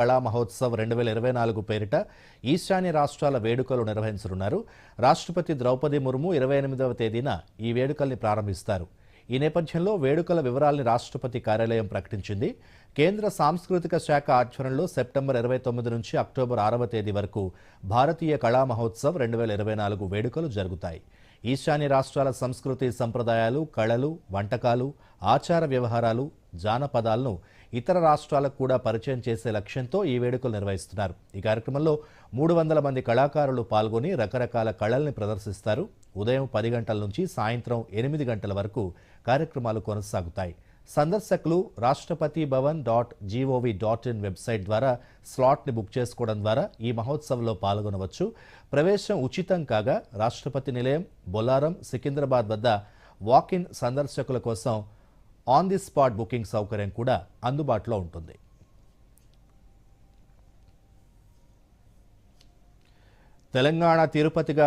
కళా మహోత్సవ్ రెండు వేల ఇరవై నాలుగు పేరిట ఈశాన్య రాష్ట్రాల వేడుకలు నిర్వహించనున్నారు. రాష్ట్రపతి ద్రౌపది ముర్ము ఇరవై ఎనిమిదవ తేదీన ఈ వేడుకల్ని ప్రారంభిస్తారు. ఈ నేపథ్యంలో వేడుకల వివరాల్ని రాష్ట్రపతి కార్యాలయం ప్రకటించింది. కేంద్ర సాంస్కృతిక శాఖ ఆధ్వర్యంలో సెప్టెంబర్ ఇరవై తొమ్మిది నుంచి అక్టోబర్ ఆరవ తేదీ వరకు భారతీయ కళా మహోత్సవ్ రెండు వేల ఇరవై నాలుగు వేడుకలు జరుగుతాయి. ఈశాన్య రాష్ట్రాల సంస్కృతి సంప్రదాయాలు కళలు వంటకాలు ఆచార వ్యవహారాలు జానపదాలను ఇతర రాష్ట్రాలకు కూడా పరిచయం చేసే లక్ష్యంతో ఈ వేడుకలు నిర్వహిస్తున్నారు. ఈ కార్యక్రమంలో మూడు వందల మంది కళాకారులు పాల్గొని రకరకాల కళల్ని ప్రదర్శిస్తారు. ఉదయం పది గంటల నుంచి సాయంత్రం ఎనిమిది గంటల వరకు కార్యక్రమాలు కొనసాగుతాయి. సందర్శకులు Rashtrapati Bhavan dot gov dot in website ద్వారా స్లాట్ని బుక్ చేసుకోవడం ద్వారా ఈ మహోత్సవంలో పాల్గొనవచ్చు. ప్రవేశం ఉచితం కాగా రాష్ట్రపతి నిలయం బొల్లారం సికింద్రాబాద్ వద్ద వాక్-ఇన్ సందర్శకుల కోసం ఆన్ ది స్పాట్ బుకింగ్ సౌకర్యం కూడా అందుబాటులో ఉంటుంది. తెలంగాణ తిరుపతిగా